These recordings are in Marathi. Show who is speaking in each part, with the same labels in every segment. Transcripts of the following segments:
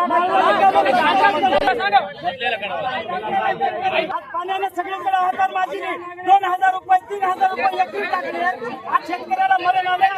Speaker 1: आज पाण्याने सगळीकडे होतात माझी दोन हजार रुपये तीन हजार रुपये एकरी टाकले आज शेतकऱ्याला मरण आले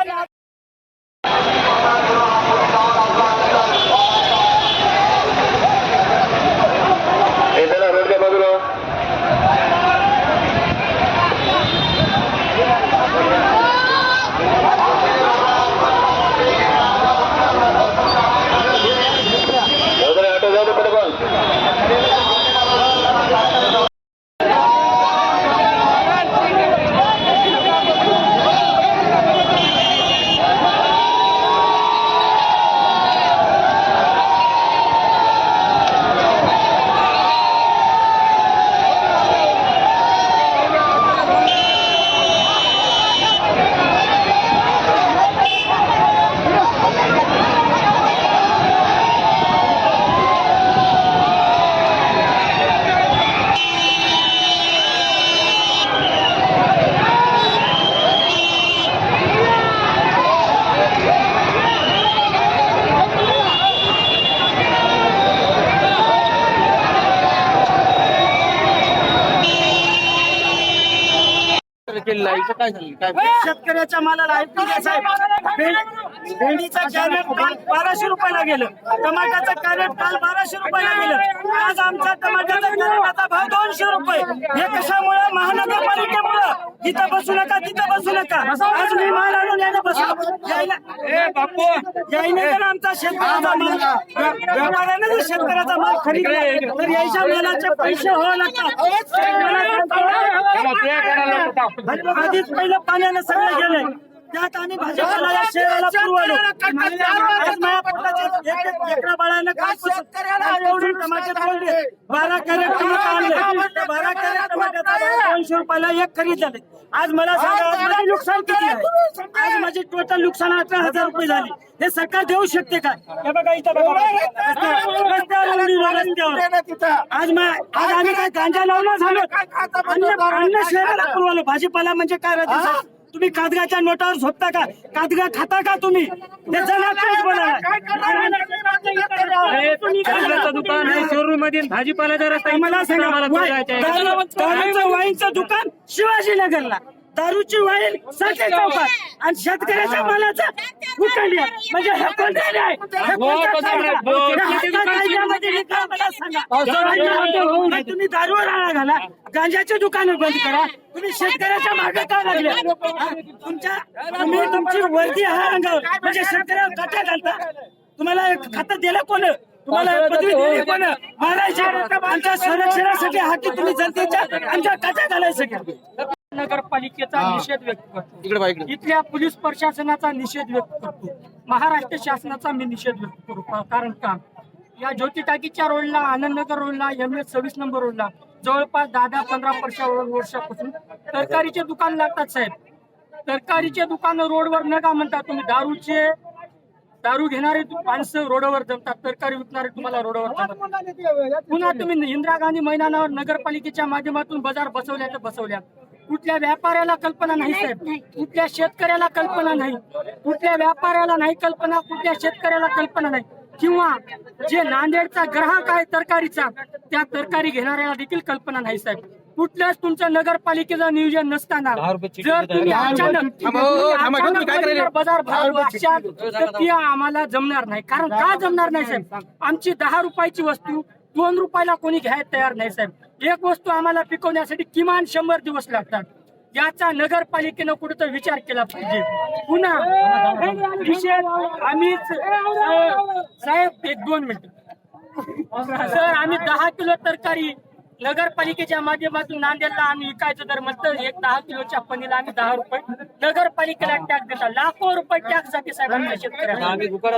Speaker 1: शेतकऱ्याच्या मालाला ऐकून घ्या साहेब. भेंड- भेंडीचं कॅरेट काल बाराशे रुपयाला गेलं. टमाट्याचं कॅरेट काल बाराशे रुपयाला गेलं. आज आमचा टमाट्याचा कॅरेटाचा भाव दोनशे रुपये. हे कशामुळे? महानगरपालिकेमुळं. इथं बसू नका तिथं बसू नका. आज मी माल आणून यायला बसलो. यायला तर आमचा शेतकऱ्याचा माल व्यापाऱ्याने जर शेतकऱ्याचा माल खरीदला तर यायच्या मालाचे पैसे व्हावे लागतात. आधीच पहिलं पाण्याने सगळं गेलंय. त्यात भाजीपाला या शहराला पुरवलो आज माझ्या पोटाचे एक एक लेकरा बाळानं काय शेतकऱ्याला टमाटे तोडले. बारा कॅरेट टमाटा आणले. त्या बारा कॅरेट टमाट्याचा भाव दोनशे रुपयाला एक खरीद झाले. आज मला सांगा आज माझे नुकसान किती आहे? आज माझे टोटल नुकसान अठरा हजार रुपये झाले. हे सरकार देऊ शकते का? हे बघा इथं बघा. रस्त्यावर रस्त्यावर. आज मा- आज आम्ही काय गांजा लावला झालो? अन्न अन्न शहराला पुरवलं भाजीपाला म्हणजे काय राहते? साहेब? तुम्ही कादगाच्या नोटावर झोपता का? कादगा खाता का तुम्ही? नाव तेच बोला
Speaker 2: दुकान आहे शोरूममध्ये भाजीपाला रस्ता
Speaker 1: मला सांगा. दारूचं वाईनचं दुकान शिवाजीनगरला. दारूची वाईन साठे चौकात. आणि शेतकऱ्याच्या मालाचा उकंड्या म्हणजे हे? हे कायदा? लिहिलं मला सांगा. तुम्ही दारूवर आळा घाला. गांजाची दुकानं बंद करा. तुम्ही शेतकऱ्याच्या मागे का लागले? तुमच्या तुम्ही तुमची वर्दी हा अंगावर. म्हणजे शेतकऱ्यावर काट्या घालता. तुम्हाला खातं दिलं कोण? तुम्हाला पदवी दिली कोण? मारायचे आमच्या संरक्षणासाठी हाती तुम्ही जनतेच्या आमच्या काट्या घालायसाठी
Speaker 3: नगरपालिकेचा निषेध व्यक्त करतो. इथल्या पोलीस प्रशासनाचा निषेध व्यक्त करतो. महाराष्ट्र शासनाचा मी निषेध व्यक्त करतो. कारण का? या ज्योती टाकीच्या रोडला आनंदनगर रोडला एम एस सव्वीस नंबर रोडला जवळपास दहा दहा पंधरा वर्षा वर्षापासून तरकारीचे दुकान लागतात साहेब. तरकारीचे दुकान रोडवर नका म्हणता तुम्ही. दारूचे दारू घेणारे माणसं रोडवर जमतात. तरकारी विकणारे तुम्हाला रोडवर जमतात. पुन्हा तुम्ही इंदिरा गांधी मैदानावर नगरपालिकेच्या माध्यमातून बाजार बसवल्या तर बसवल्या. कुठल्या व्यापाऱ्याला कल्पना नाही साहेब. कुठल्या शेतकऱ्याला कल्पना नाही. कुठल्या व्यापाऱ्याला नाही कल्पना कुठल्या शेतकऱ्याला कल्पना नाही. किंवा जे नांदेडचा ग्राहक आहे तरकारीचा त्या तरकारी घेणाऱ्याला देखील कल्पना नाही साहेब. कुठल्याच तुमचं नगरपालिकेचं नियोजन नसताना जर तुम्ही अचानक तुम्ही अचानक जर बाजार अशाल, तर ती आम्हाला जमणार नाही. कारण का जमणार नाही साहेब? आमची दहा रुपयाची वस्तू दोन रुपयाला कोणी घ्यायला तयार नाही साहेब. एक वस्तू आम्हाला पिकवण्यासाठी किमान शंभर दिवस लागतात. याचा नगरपालिकेनं कुठेतरी विचार केला पाहिजे. पुन्हा विषय आम्ही साहेब एक दोन मिनिट. सर आम्ही दहा किलो तरकारी नगरपालिकेच्या माध्यमातून नांदेडला आम्ही विकायचं तर म्हणतं एक दहा किलोच्या पनीला आम्ही दहा रुपये. नगरपालिकेला टॅक्स देतात लाखो रुपये टॅक्स जाते साहेब आमच्या शेतकऱ्यांना.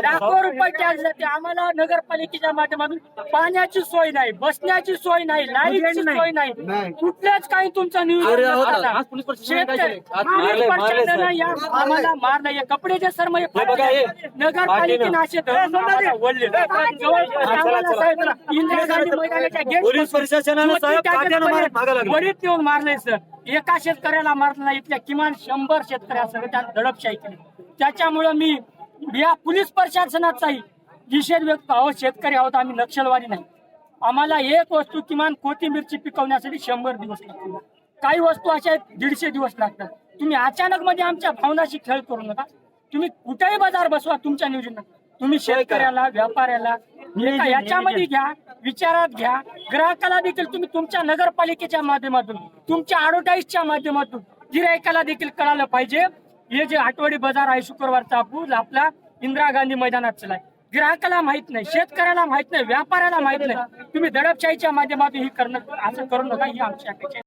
Speaker 3: लाखो रुपये टॅक्स जाते. आम्हाला नगरपालिकेच्या माध्यमातून पाण्याची सोय नाही बसण्याची सोय नाही लाईटची सोय नाही. कुठल्याच काही तुमचं नियोजन शेतकरी- आम्हाला मारलं या कपड्याच्या सर नगरपालिकेनं असे धरून जवळपास आम्हाला साहेब इंदिरा गांधी मैदानाच्या गेट
Speaker 2: पोलीस प्रशासनानं
Speaker 3: वडीत येऊन मारले सर. एका शेतकऱ्याला मारलं नाही इथल्या किमान शंभर शेतकऱ्यांसह त्यात दडपशाही केली. त्याच्यामुळं मी या पोलीस प्रशासनाचाही निषेध व्यक्त आहोत शेतकरी आहोत आम्ही नक्षलवादी नाही. आम्हाला एक वस्तू किमान कोथिंबीरची पिकवण्यासाठी शंभर दिवस लागतात काही वस्तू अशा आहेत दीडशे दिवस लागतात. तुम्ही अचानक मध्ये आमच्या भावनाशी खेळ करू नका. तुम्ही कुठेही बाजार बसवा तुमच्या नियोजनात. तुम्ही शेतकऱ्याला व्यापाऱ्याला एका याच्यामध्ये घ्या विचारात घ्या. ग्राहकाला देखील तुम्ही तुमच्या नगरपालिकेच्या माध्यमातून तुमच्या ऍडव्हर्टाईजच्या माध्यमातून गिरायकाला देखील कळालं पाहिजे. हे जे आठवडी बाजार आहे शुक्रवारचा पूल आपला इंदिरा गांधी मैदानात चलाय ग्राहकाला माहीत नाही शेतकऱ्याला माहीत नाही व्यापाऱ्याला माहीत नाही. तुम्ही दडपशाहीच्या माध्यमातून ही करणं असं करू नका ही आमची अपेक्षा.